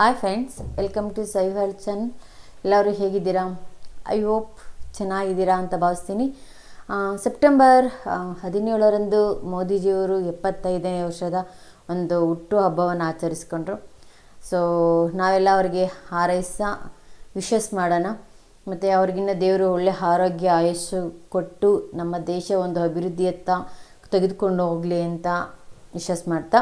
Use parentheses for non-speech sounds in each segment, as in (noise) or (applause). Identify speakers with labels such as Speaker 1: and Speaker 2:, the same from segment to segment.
Speaker 1: Hi friends welcome to Sai health channel ಎಲ್ಲರೂ ಹೇಗಿದ್ದೀರಾ? I hope ಚೆನ್ನಾಗಿದ್ದೀರಾ ಅಂತ ಭಾವಿಸ್ತೀನಿ. ಸೆಪ್ಟೆಂಬರ್ ಹದಿನೇಳರಂದು ಮೋದಿಜಿಯವರು ಎಪ್ಪತ್ತೈದನೇ ವರ್ಷದ ಒಂದು ಹುಟ್ಟು ಹಬ್ಬವನ್ನು ಆಚರಿಸ್ಕೊಂಡ್ರು. ಸೊ ನಾವೆಲ್ಲ ಅವರಿಗೆ ಹಾರೈಸ ವಿಶಸ್ ಮಾಡೋಣ. ಮತ್ತು ಅವ್ರಿಗಿನ್ನ ದೇವರು ಒಳ್ಳೆ ಆರೋಗ್ಯ, ಆಯಸ್ಸು ಕೊಟ್ಟು ನಮ್ಮ ದೇಶ ಒಂದು ಅಭಿವೃದ್ಧಿಯತ್ತ ತೆಗೆದುಕೊಂಡು ಹೋಗಲಿ ಅಂತ ವಿಶಸ್ ಮಾಡ್ತಾ.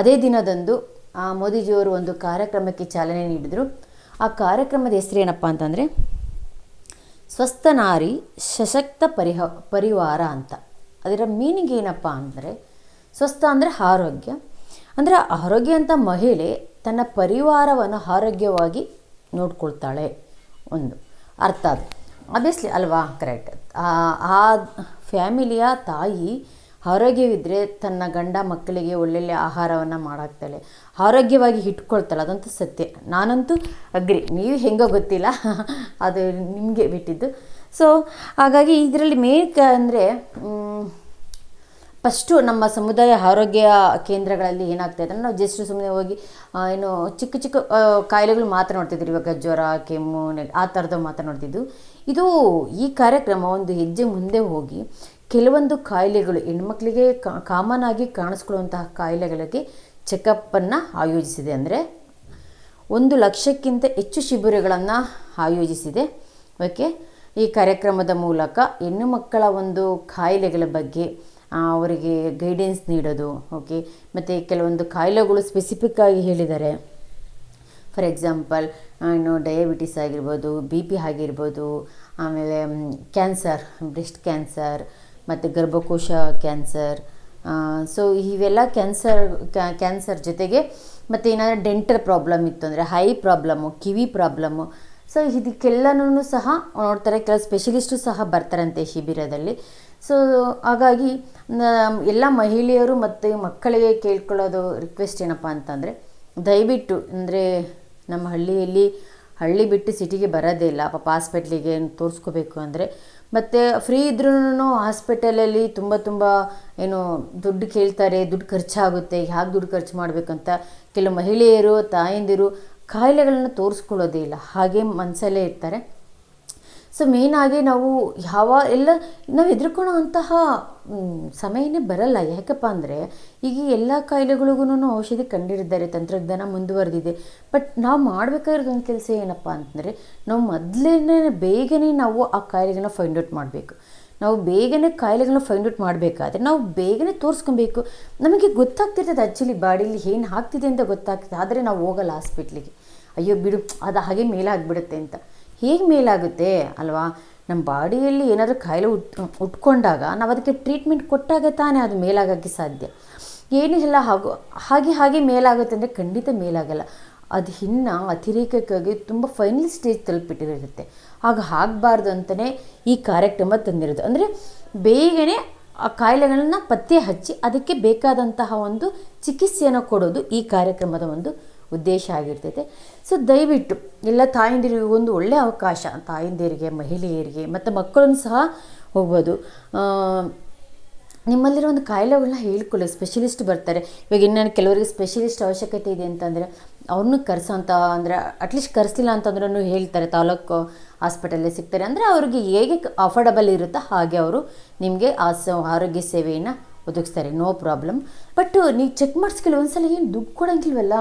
Speaker 1: ಅದೇ ದಿನದಂದು ಮೋದಿಜಿಯವರು ಒಂದು ಕಾರ್ಯಕ್ರಮಕ್ಕೆ ಚಾಲನೆ ನೀಡಿದರು. ಆ ಕಾರ್ಯಕ್ರಮದ ಹೆಸರೇನಪ್ಪ ಅಂತಂದರೆ, ಸ್ವಸ್ಥ ನಾರಿ ಸಶಕ್ತ ಪರಿಹ, ಪರಿವಾರ ಅಂತ. ಅದರ ಮೀನಿಂಗ್ ಏನಪ್ಪ ಅಂದರೆ, ಸ್ವಸ್ಥ ಅಂದರೆ ಆರೋಗ್ಯ. ಅಂದರೆ ಆರೋಗ್ಯ ಅಂತ ಮಹಿಳೆ ತನ್ನ ಪರಿವಾರವನ್ನು ಆರೋಗ್ಯವಾಗಿ ನೋಡ್ಕೊಳ್ತಾಳೆ ಒಂದು. ಅರ್ಥ ಅದು. ಆಬ್ವಿಯಸ್ಲಿ ಅಲ್ವಾ? ಕರೆಕ್ಟ್ ಆ ಫ್ಯಾಮಿಲಿಯ ತಾಯಿ ಆರೋಗ್ಯವಿದ್ದರೆ ತನ್ನ ಗಂಡ ಮಕ್ಕಳಿಗೆ ಒಳ್ಳೊಳ್ಳೆ ಆಹಾರವನ್ನು ಮಾಡಾಕ್ತಾಳೆ. ಆರೋಗ್ಯವಾಗಿ ಇಟ್ಕೊಳ್ತಾಳೆ ಅದಂತೂ ಸತ್ಯ. ನಾನಂತೂ ಅಗ್ರಿ. ನೀವು ಹೆಂಗೋ ಗೊತ್ತಿಲ್ಲ. (laughs) ಅದು ನಿಮಗೆ ಬಿಟ್ಟಿದ್ದು. ಸೊ ಹಾಗಾಗಿ ಇದರಲ್ಲಿ ಮೇನ್ ಅಂದರೆ ಫಸ್ಟು ನಮ್ಮ ಸಮುದಾಯ ಆರೋಗ್ಯ ಕೇಂದ್ರಗಳಲ್ಲಿ ಏನಾಗ್ತಾ ಇದೆ ನಾವು ಜಸ್ಟ್ ಸುಮ್ಮನೆ ಹೋಗಿ ಏನು ಚಿಕ್ಕ ಚಿಕ್ಕ ಕಾಯಿಲೆಗಳು ಮಾತ್ರ ನೋಡ್ತಿದ್ರು. ಇವಾಗ ಜ್ವರ, ಕೆಮ್ಮು ಆ ಥರದ್ದು ಮಾತ್ರ ನೋಡ್ತಿದ್ದು. ಇದು ಈ ಕಾರ್ಯಕ್ರಮ ಒಂದು ಹೆಜ್ಜೆ ಮುಂದೆ ಹೋಗಿ ಕೆಲವೊಂದು ಕಾಯಿಲೆಗಳು ಹೆಣ್ಮಕ್ಳಿಗೆ ಕಾಮನ್ ಆಗಿ ಕಾಣಿಸ್ಕೊಳ್ಳುವಂತಹ ಕಾಯಿಲೆಗಳಿಗೆ ಚೆಕಪ್ಪನ್ನು ಆಯೋಜಿಸಿದೆ ಅಂದರೆ ಒಂದು ಲಕ್ಷಕ್ಕಿಂತ ಹೆಚ್ಚು ಶಿಬಿರಗಳನ್ನು ಆಯೋಜಿಸಿದೆ. ಓಕೆ, ಈ ಕಾರ್ಯಕ್ರಮದ ಮೂಲಕ ಹೆಣ್ಣು ಮಕ್ಕಳ ಒಂದು ಕಾಯಿಲೆಗಳ ಬಗ್ಗೆ ಅವರಿಗೆ ಗೈಡೆನ್ಸ್ ನೀಡೋದು, ಓಕೆ, ಮತ್ತು ಕೆಲವೊಂದು ಕಾಯಿಲೆಗಳು ಸ್ಪೆಸಿಫಿಕ್ ಆಗಿ ಹೇಳಿದ್ದಾರೆ ಫಾರ್ ಎಕ್ಸಾಂಪಲ್ ಇನ್ನು ಡಯಾಬಿಟಿಸ್ ಆಗಿರ್ಬೋದು ಬಿ ಪಿ ಆಗಿರ್ಬೋದು, ಆಮೇಲೆ ಕ್ಯಾನ್ಸರ್ ಬ್ರೆಸ್ಟ್ ಕ್ಯಾನ್ಸರ್ ಮತ್ತು ಗರ್ಭಕೋಶ ಕ್ಯಾನ್ಸರ್ ಸೊ ಇವೆಲ್ಲ ಕ್ಯಾನ್ಸರ್ ಕ್ಯಾನ್ಸರ್ ಜೊತೆಗೆ ಮತ್ತು ಏನಾದರೂ ಡೆಂಟಲ್ ಪ್ರಾಬ್ಲಮ್ ಇತ್ತು ಅಂದರೆ ಹೈ ಪ್ರಾಬ್ಲಮ್ಮು ಕಿವಿ ಪ್ರಾಬ್ಲಮ್ಮು ಸೊ ಇದಕ್ಕೆಲ್ಲನೂ ಸಹ ನೋಡ್ತಾರೆ ಕೆಲವು ಸ್ಪೆಷಲಿಸ್ಟು ಸಹ ಬರ್ತಾರಂತೆ ಶಿಬಿರದಲ್ಲಿ. ಸೊ ಹಾಗಾಗಿ ಎಲ್ಲ ಮಹಿಳೆಯರು ಮತ್ತು ಮಕ್ಕಳಿಗೆ ಕೇಳ್ಕೊಳ್ಳೋದು ರಿಕ್ವೆಸ್ಟ್ ಏನಪ್ಪ ಅಂತಂದರೆ, ದಯವಿಟ್ಟು ಅಂದರೆ ನಮ್ಮ ಹಳ್ಳಿಯಲ್ಲಿ ಹಳ್ಳಿ ಬಿಟ್ಟು ಸಿಟಿಗೆ ಬರೋದೇ ಇಲ್ಲ. ಪಾಪ ಹಾಸ್ಪಿಟ್ಲಿಗೆ ತೋರಿಸ್ಕೋಬೇಕು ಅಂದರೆ ಮತ್ತು ಫ್ರೀ ಇದ್ರೂ ಹಾಸ್ಪಿಟಲಲ್ಲಿ ತುಂಬ ತುಂಬ, ಏನು, ದುಡ್ಡು ಕೇಳ್ತಾರೆ, ದುಡ್ಡು ಖರ್ಚಾಗುತ್ತೆ ಹೇಗೆ ದುಡ್ಡು ಖರ್ಚು ಮಾಡಬೇಕಂತ ಕೆಲವು ಮಹಿಳೆಯರು, ತಾಯಂದಿರು ಕಾಯಿಲೆಗಳನ್ನು ತೋರಿಸ್ಕೊಳ್ಳೋದೇ ಇಲ್ಲ. ಹಾಗೆ ಮನಸಲ್ಲೇ ಇರ್ತಾರೆ. ಸೊ ಮೇಯ್ನಾಗಿ ನಾವು ಯಾವ ಎಲ್ಲ ನಾವು ಹೆದ್ರಿಕೊಳ್ಳೋ ಅಂತಹ ಸಮಯನೇ ಬರಲ್ಲ. ಯಾಕಪ್ಪ ಅಂದರೆ, ಈಗ ಎಲ್ಲ ಕಾಯಿಲೆಗಳಿಗೂ ಔಷಧಿ ಕಂಡಿಡಿದ್ದಾರೆ ತಂತ್ರಜ್ಞಾನ ಮುಂದುವರೆದಿದೆ. ಬಟ್ ನಾವು ಮಾಡಬೇಕಾಗಿರೋದು ಒಂದು ಕೆಲಸ ಏನಪ್ಪ ಅಂತಂದರೆ, ನಾವು ಮೊದಲೇ ಬೇಗನೆ ನಾವು ಆ ಕಾಯಿಲೆಗಳನ್ನ ಫೈಂಡ್ ಔಟ್ ಮಾಡಬೇಕು. ನಾವು ಬೇಗನೆ ಕಾಯಿಲೆಗಳನ್ನ ಫೈಂಡ್ ಔಟ್ ಮಾಡಬೇಕಾದ್ರೆ ನಾವು ಬೇಗನೆ ತೋರಿಸ್ಕೊಬೇಕು. ನಮಗೆ ಗೊತ್ತಾಗ್ತಿರ್ತದೆ ಆ್ಯಕ್ಚುಲಿ ಬಾಡಿಲಿ ಏನು ಆಗ್ತಿದೆ ಅಂತ ಗೊತ್ತಾಗ್ತದೆ. ಆದರೆ ನಾವು ಹೋಗಲ್ಲ ಹಾಸ್ಪಿಟ್ಲಿಗೆ ಅಯ್ಯೋ ಬಿಡು, ಅದು ಹಾಗೆ ಮೇಲಾಗ್ಬಿಡುತ್ತೆ ಅಂತ. ಹೇಗೆ ಮೇಲಾಗುತ್ತೆ ಅಲ್ವಾ? ನಮ್ಮ ಬಾಡಿಯಲ್ಲಿ ಏನಾದರೂ ಕಾಯಿಲೆ ಉಟ್, ಉಟ್ಕೊಂಡಾಗ ನಾವು ಅದಕ್ಕೆ ಟ್ರೀಟ್ಮೆಂಟ್ ಕೊಟ್ಟಾಗ ತಾನೇ ಅದು ಮೇಲಾಗೋಕ್ಕೆ ಸಾಧ್ಯ. ಏನಿಲ್ಲ ಹಾಗೂ, ಹಾಗೆ ಹಾಗೆ ಮೇಲಾಗುತ್ತೆ ಅಂದರೆ ಖಂಡಿತ ಮೇಲಾಗಲ್ಲ. ಅದು ಹಿನ್ನ ಅತಿರೇಕಕ್ಕಾಗಿ ತುಂಬ ಫೈನಲ್ ಸ್ಟೇಜ್ ತಲುಪಿಟ್ಟಿರುತ್ತೆ. ಆಗ ಆಗಬಾರ್ದು ಅಂತಲೇ ಈ ಕಾರ್ಯಕ್ರಮ ತಂದಿರೋದು. ಅಂದರೆ ಬೇಗನೆ ಆ ಕಾಯಿಲೆಗಳನ್ನು ಪತ್ತೆ ಹಚ್ಚಿ ಅದಕ್ಕೆ ಬೇಕಾದಂತಹ ಒಂದು ಚಿಕಿತ್ಸೆಯನ್ನು ಕೊಡೋದು ಈ ಕಾರ್ಯಕ್ರಮದ ಒಂದು ಉದ್ದೇಶ ಆಗಿರ್ತೈತೆ. ಸೊ ದಯವಿಟ್ಟು ಎಲ್ಲ ತಾಯಂದಿರಿಗೆ ಒಂದು ಒಳ್ಳೆಯ ಅವಕಾಶ, ತಾಯಂದಿರಿಗೆ, ಮಹಿಳೆಯರಿಗೆ, ಮತ್ತು ಮಕ್ಕಳನ್ನು ಸಹ ಹೋಗ್ಬೋದು. ನಿಮ್ಮಲ್ಲಿರೋ ಒಂದು ಕಾಯಿಲೆಗಳನ್ನ ಹೇಳ್ಕೊಳ್ಳಿ ಸ್ಪೆಷಲಿಸ್ಟ್ ಬರ್ತಾರೆ. ಇವಾಗ ಇನ್ನೇನು ಕೆಲವರಿಗೆ ಸ್ಪೆಷಲಿಸ್ಟ್ ಅವಶ್ಯಕತೆ ಇದೆ ಅಂತಂದರೆ, ಅವ್ರನ್ನೂ ಕರೆಸೋಂಥ ಅಂದರೆ ಅಟ್ಲೀಸ್ಟ್ ಕರೆಸಿಲ್ಲ ಅಂತಂದ್ರೂ ಹೇಳ್ತಾರೆ, ತಾಲೂಕು ಹಾಸ್ಪಿಟಲ್ಲೇ ಸಿಗ್ತಾರೆ. ಅಂದರೆ ಅವ್ರಿಗೆ ಹೇಗೆ ಅಫೋರ್ಡಬಲ್ ಇರುತ್ತೋ ಹಾಗೆ ಅವರು ನಿಮಗೆ ಆ ಆರೋಗ್ಯ ಸೇವೆಯನ್ನು ಒದಗಿಸ್ತಾರೆ ನೋ ಪ್ರಾಬ್ಲಮ್ ಬಟ್ ನೀವು ಚೆಕ್ ಮಾಡಿಸ್ಕೊಳ್ಳಿ ಒಂದ್ಸಲ ಏನು ದುಡ್ಡು ಕೊಡೋಂಗಿಲ್ವಲ್ಲ?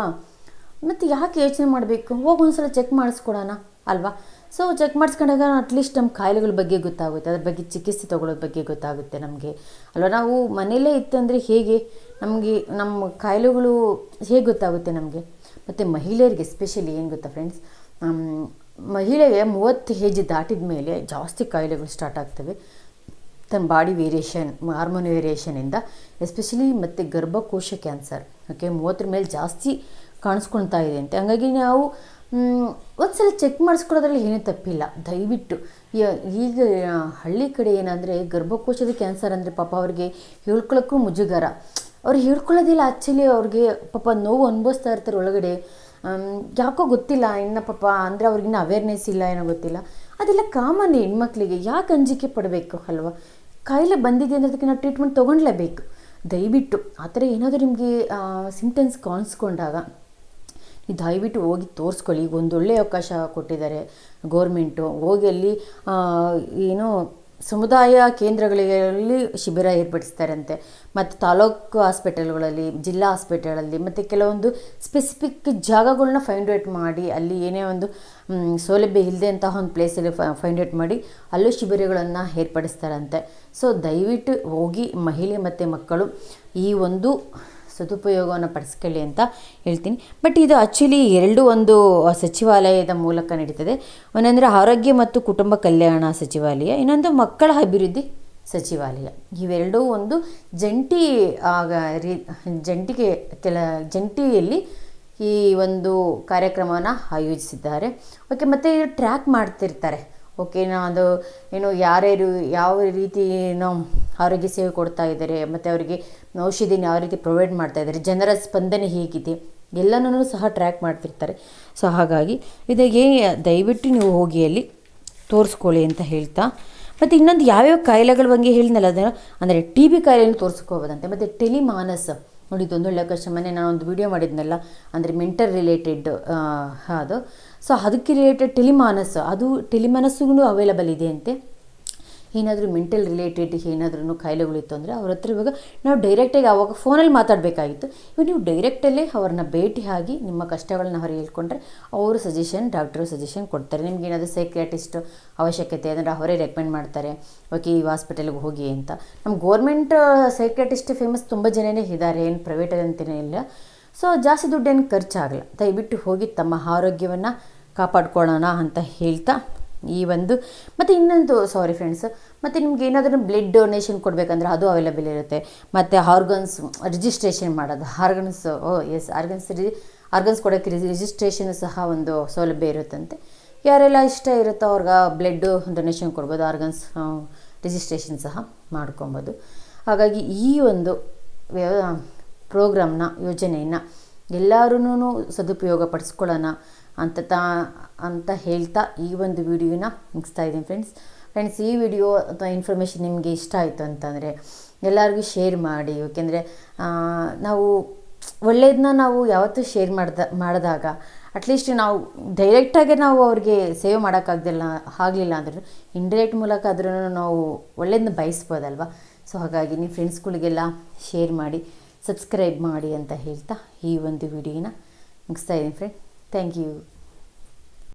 Speaker 1: ಮತ್ತು ಯಾಕೆ ಯೋಚನೆ ಮಾಡಬೇಕು? ಹೋಗಿ ಒಂದ್ಸಲ ಚೆಕ್ ಮಾಡಿಸ್ಕೊಡೋಣ, ಅಲ್ವಾ? ಸೊ ಚೆಕ್ ಮಾಡಿಸ್ಕೊಂಡಾಗ ಅಟ್ಲೀಸ್ಟ್ ನಮ್ಮ ಕಾಯಿಲೆಗಳ ಬಗ್ಗೆ ಗೊತ್ತಾಗುತ್ತೆ. ಅದ್ರ ಬಗ್ಗೆ ಚಿಕಿತ್ಸೆ ತೊಗೊಳೋದ್ರ ಬಗ್ಗೆ ಗೊತ್ತಾಗುತ್ತೆ ನಮಗೆ, ಅಲ್ವಾ? ನಾವು ಮನೆಯಲ್ಲೇ ಇತ್ತಂದರೆ ಹೇಗೆ? ನಮಗೆ ನಮ್ಮ ಕಾಯಿಲೆಗಳು ಹೇಗೆ ಗೊತ್ತಾಗುತ್ತೆ ನಮಗೆ? ಮತ್ತು ಮಹಿಳೆಯರಿಗೆ ಎಸ್ಪೆಷಲಿ ಏನು ಗೊತ್ತಾ ಫ್ರೆಂಡ್ಸ್ ಮಹಿಳೆಗೆ ಮೂವತ್ತು ಏಜ್ ದಾಟಿದ ಮೇಲೆ ಜಾಸ್ತಿ ಕಾಯಿಲೆಗಳು ಸ್ಟಾರ್ಟ್ ಆಗ್ತವೆ. ತನ್ನ ಬಾಡಿ ವೇರಿಯೇಷನ್ ಹಾರ್ಮೋನ್ ವೇರಿಯೇಷನಿಂದ ಎಸ್ಪೆಷಲಿ ಮತ್ತು ಗರ್ಭಕೋಶ ಕ್ಯಾನ್ಸರ್ ಓಕೆ ಮೂವತ್ತರ ಮೇಲೆ ಜಾಸ್ತಿ ಕಾಣಿಸ್ಕೊಳ್ತಾ ಇದೆ ಅಂತೆ. ಹಾಗಾಗಿ ನಾವು ಒಂದ್ಸಲ ಚೆಕ್ ಮಾಡಿಸ್ಕೊಳ್ಳೋದ್ರಲ್ಲಿ ಏನೂ ತಪ್ಪಿಲ್ಲ. ದಯವಿಟ್ಟು ಈಗ ಹಳ್ಳಿ ಕಡೆ ಏನಂದರೆ ಗರ್ಭಕೋಶದ ಕ್ಯಾನ್ಸರ್ ಅಂದರೆ ಪಾಪ ಅವ್ರಿಗೆ ಹೇಳ್ಕೊಳ್ಳೋಕ್ಕೂ ಮುಜುಗರ. ಅವ್ರು ಹೇಳ್ಕೊಳ್ಳೋದಿಲ್ಲ ಆ್ಯಕ್ಚುಲಿ ಅವ್ರಿಗೆ ಪಾಪ ನೋವು ಅನುಭವಿಸ್ತಾ ಇರ್ತಾರೆ ಒಳಗಡೆ. ಯಾಕೋ ಗೊತ್ತಿಲ್ಲ, ಇನ್ನು ಪಾಪ ಅಂದರೆ ಅವ್ರಿಗಿನ್ನ ಅವೇರ್ನೆಸ್ ಇಲ್ಲ, ಏನೋ ಗೊತ್ತಿಲ್ಲ. ಅದೆಲ್ಲ ಕಾಮನ್ ಹೆಣ್ಮಕ್ಳಿಗೆ, ಯಾಕೆ ಅಂಜಿಕೆ ಪಡಬೇಕು ಅಲ್ವಾ? ಕಾಯಿಲೆ ಬಂದಿದೆ ಅನ್ನೋದಕ್ಕೆ ನಾವು ಟ್ರೀಟ್ಮೆಂಟ್ ತೊಗೊಳ್ಲೇಬೇಕು ದಯವಿಟ್ಟು, ಆ ಥರ ಏನಾದರೂ ನಿಮಗೆ ಸಿಂಪ್ಟಮ್ಸ್ ಕಾಣಿಸ್ಕೊಂಡಾಗ ದಯವಿಟ್ಟು ಹೋಗಿ ತೋರಿಸ್ಕೊಳ್ಳಿ. ಈಗ ಒಂದು ಒಳ್ಳೆಯ ಅವಕಾಶ ಕೊಟ್ಟಿದ್ದಾರೆ ಗೋರ್ಮೆಂಟು. ಹೋಗಿ ಅಲ್ಲಿ ಏನು ಸಮುದಾಯ ಕೇಂದ್ರಗಳಲ್ಲಿ ಶಿಬಿರ ಏರ್ಪಡಿಸ್ತಾರಂತೆ. ಮತ್ತು ತಾಲೂಕು ಹಾಸ್ಪಿಟಲ್ಗಳಲ್ಲಿ, ಜಿಲ್ಲಾ ಹಾಸ್ಪಿಟಲಲ್ಲಿ, ಮತ್ತು ಕೆಲವೊಂದು ಸ್ಪೆಸಿಫಿಕ್ ಜಾಗಗಳನ್ನ ಫೈಂಡ್ ಔಟ್ ಮಾಡಿ, ಅಲ್ಲಿ ಏನೇ ಒಂದು ಸೌಲಭ್ಯ ಇಲ್ಲದೆ ಅಂತಹ ಒಂದು ಪ್ಲೇಸಲ್ಲಿ ಫೈಂಡ್ ಔಟ್ ಮಾಡಿ, ಅಲ್ಲೂ ಶಿಬಿರಗಳನ್ನು ಏರ್ಪಡಿಸ್ತಾರಂತೆ. ಸೊ ದಯವಿಟ್ಟು ಹೋಗಿ ಮಹಿಳೆ ಮತ್ತು ಮಕ್ಕಳು ಈ ಒಂದು ಸದುಪಯೋಗವನ್ನು ಪಡಿಸ್ಕೊಳ್ಳಿ ಅಂತ ಹೇಳ್ತೀನಿ. ಬಟ್ ಇದು ಆ್ಯಕ್ಚುಲಿ ಎರಡು ಒಂದು ಸಚಿವಾಲಯದ ಮೂಲಕ ನಡೀತದೆ. ಒಂದಂದರೆ ಆರೋಗ್ಯ ಮತ್ತು ಕುಟುಂಬ ಕಲ್ಯಾಣ ಸಚಿವಾಲಯ, ಇನ್ನೊಂದು ಮಕ್ಕಳ ಅಭಿವೃದ್ಧಿ ಸಚಿವಾಲಯ. ಇವೆರಡೂ ಒಂದು ಜಂಟಿ, ಆಗ, ರೀ, ಜಂಟಿಗೆ ಕೆಲ, ಜಂಟಿಯಲ್ಲಿ ಈ ಒಂದು ಕಾರ್ಯಕ್ರಮವನ್ನು ಆಯೋಜಿಸಿದ್ದಾರೆ. ಓಕೆ ಮತ್ತು ಟ್ರ್ಯಾಕ್ ಮಾಡ್ತಿರ್ತಾರೆ. ಓಕೆನಾ ಅದು ಏನು, ಯಾರ್ಯಾರು, ಯಾವ ರೀತಿ, ಏನೋ ಆರೋಗ್ಯ ಸೇವೆ ಕೊಡ್ತಾ ಇದ್ದಾರೆ, ಮತ್ತು ಅವರಿಗೆ ಔಷಧಿನ ಯಾವ ರೀತಿ ಪ್ರೊವೈಡ್ ಮಾಡ್ತಾ ಇದ್ದಾರೆ, ಜನರ ಸ್ಪಂದನೆ ಹೇಗಿದೆ ಎಲ್ಲನೂ ಸಹ ಟ್ರ್ಯಾಕ್ ಮಾಡ್ತಿರ್ತಾರೆ. ಸೊ ಹಾಗಾಗಿ ಇದಕ್ಕೆ ದಯವಿಟ್ಟು ನೀವು ಹೋಗಿ ಅಲ್ಲಿ ತೋರಿಸ್ಕೊಳ್ಳಿ ಅಂತ ಹೇಳ್ತಾ, ಮತ್ತು ಇನ್ನೊಂದು ಯಾವ್ಯಾವ ಕಾಯಿಲೆಗಳ ಬಗ್ಗೆ ಹೇಳಿದ್ನಲ್ಲ ಅದನ್ನು, ಅಂದರೆ ಟಿ ಬಿ ಕಾಯಿಲೆಯನ್ನು ತೋರಿಸ್ಕೋಬೋದಂತೆ, ಮತ್ತು ಟೆಲಿಮಾನಸ್ ನೋಡಿ ಇದೊಂದು ಒಳ್ಳೆ ಕಷ್ಟ ಮೊನ್ನೆ ನಾನು ಒಂದು ವಿಡಿಯೋ ಮಾಡಿದ್ನಲ್ಲ, ಅಂದರೆ ಮೆಂಟಲ್ ರಿಲೇಟೆಡ್ ಅದು. ಸೊ ಅದಕ್ಕೆ ರಿಲೇಟೆಡ್ ಟೆಲಿಮಾನಸ್ ಅದು ಟೆಲಿಮಾನಸ್ಸುಗೂ ಅವೈಲಬಲ್ ಇದೆ ಅಂತೆ ಏನಾದರೂ ಮೆಂಟಲ್ ರಿಲೇಟೆಡ್ ಏನಾದ್ರೂ ಕಾಯಿಲೆಗಳಿತ್ತು ಅಂದರೆ ಅವ್ರ ಹತ್ರ ಇವಾಗ ನಾವು ಡೈರೆಕ್ಟಾಗಿ ಆವಾಗ ಫೋನಲ್ಲಿ ಮಾತಾಡಬೇಕಾಗಿತ್ತು. ಇವಾಗ ನೀವು ಡೈರೆಕ್ಟಲ್ಲೇ ಅವ್ರನ್ನ ಆಗಿ ನಿಮ್ಮ ಕಷ್ಟಗಳನ್ನ ಅವ್ರಿಗೆ ಹೇಳ್ಕೊಂಡ್ರೆ ಅವರು ಸಜೆಷನ್ ಡಾಕ್ಟ್ರು ಸಜೆಷನ್ ಕೊಡ್ತಾರೆ. ನಿಮ್ಗೆ ಏನಾದರೂ ಸೈಕ್ರಿಯಾಟಿಸ್ಟ್ ಅವಶ್ಯಕತೆ ಅಂದರೆ ಅವರೇ ರೆಕಮೆಂಡ್ ಮಾಡ್ತಾರೆ. ಓಕೆ, ಈ ಹಾಸ್ಪಿಟಲ್ಗೆ ಹೋಗಿ ಅಂತ. ನಮ್ಮ ಗೋರ್ಮೆಂಟ್ ಸೈಕ್ರಿಯಾಟಿಸ್ಟ್ ಫೇಮಸ್ ತುಂಬ ಜನನೇ ಇದ್ದಾರೆ. ಏನು ಪ್ರೈವೇಟಲ್ಲಿ ಅಂತಲೇ ಇಲ್ಲ. ಸೊ ಜಾಸ್ತಿ ದುಡ್ಡೇನು ಖರ್ಚಾಗಲ್ಲ. ದಯವಿಟ್ಟು ಹೋಗಿ ತಮ್ಮ ಆರೋಗ್ಯವನ್ನು ಕಾಪಾಡ್ಕೊಳ್ಳೋಣ ಅಂತ ಹೇಳ್ತಾ ಈ ಒಂದು. ಮತ್ತು ಇನ್ನೊಂದು ಸಾರಿ ಫ್ರೆಂಡ್ಸ್ ಮತ್ತು ನಿಮ್ಗೆ ಏನಾದರೂ ಬ್ಲಡ್ ಡೊನೇಷನ್ ಕೊಡಬೇಕಂದ್ರೆ ಅದು ಅವೈಲೇಬಲ್ ಇರುತ್ತೆ. ಮತ್ತು ಆರ್ಗನ್ಸ್ ರಿಜಿಸ್ಟ್ರೇಷನ್ ಮಾಡೋದು ಆರ್ಗನ್ಸ್ ಓ ಎಸ್ ಆರ್ಗನ್ಸ್ ರಿ ಆರ್ಗನ್ಸ್ ಕೊಡೋಕ್ಕೆ ರಿಜಿಸ್ಟ್ರೇಷನ್ ಸಹ ಒಂದು ಸೌಲಭ್ಯ ಇರುತ್ತಂತೆ. ಯಾರೆಲ್ಲ ಇಷ್ಟ ಇರುತ್ತೋ ಅವ್ರಿಗೆ ಬ್ಲಡ್ ಡೊನೇಷನ್ ಕೊಡ್ಬೋದು ಆರ್ಗನ್ಸ್ ರಿಜಿಸ್ಟ್ರೇಷನ್ ಸಹ ಮಾಡ್ಕೊಬೋದು. ಹಾಗಾಗಿ ಈ ಒಂದು ಪ್ರೋಗ್ರಾಮ್ನ ಯೋಜನೆಯನ್ನು ಎಲ್ಲರೂ ಸದುಪಯೋಗ ಪಡಿಸ್ಕೊಳ್ಳೋಣ. ಅಂತ ತಾ, ಅಂತ ಹೇಳ್ತಾ ಈ ಒಂದು ವಿಡಿಯೋನ ಮುಗಿಸ್ತಾ ಇದ್ದೀನಿ ಫ್ರೆಂಡ್ಸ್ ಫ್ರೆಂಡ್ಸ್ ಈ ವಿಡಿಯೋ ಅಥವಾ ಇನ್ಫಾರ್ಮೇಷನ್ ನಿಮಗೆ ಇಷ್ಟ ಆಯಿತು ಅಂತಂದರೆ ಎಲ್ಲರಿಗೂ ಶೇರ್ ಮಾಡಿ ಏಕೆಂದರೆ ನಾವು ಒಳ್ಳೆಯದನ್ನ ನಾವು ಯಾವತ್ತೂ ಶೇರ್ ಮಾಡ್ದ, ಮಾಡಿದಾಗ ಅಟ್ಲೀಸ್ಟ್ ನಾವು ಡೈರೆಕ್ಟಾಗೆ ನಾವು ಅವ್ರಿಗೆ ಸೇವ್ ಮಾಡೋಕ್ಕಾಗ್ದಿಲ್ಲ, ಆಗಲಿಲ್ಲ ಅಂದ್ರೂ ಇಂಡೈರೆಕ್ಟ್ ಮೂಲಕ ಆದ್ರೂ ನಾವು ಒಳ್ಳೇದನ್ನ ಬಯಸ್ಬೋದಲ್ವ? ಸೊ ಹಾಗಾಗಿ ನೀವು ಫ್ರೆಂಡ್ಸ್ಗಳಿಗೆಲ್ಲ ಶೇರ್ ಮಾಡಿ ಸಬ್ಸ್ಕ್ರೈಬ್ ಮಾಡಿ ಅಂತ ಹೇಳ್ತಾ ಈ ಒಂದು ವಿಡಿಯೋನ ಮುಗಿಸ್ತಾ ಇದ್ದೀನಿ ಫ್ರೆಂಡ್ Thank you.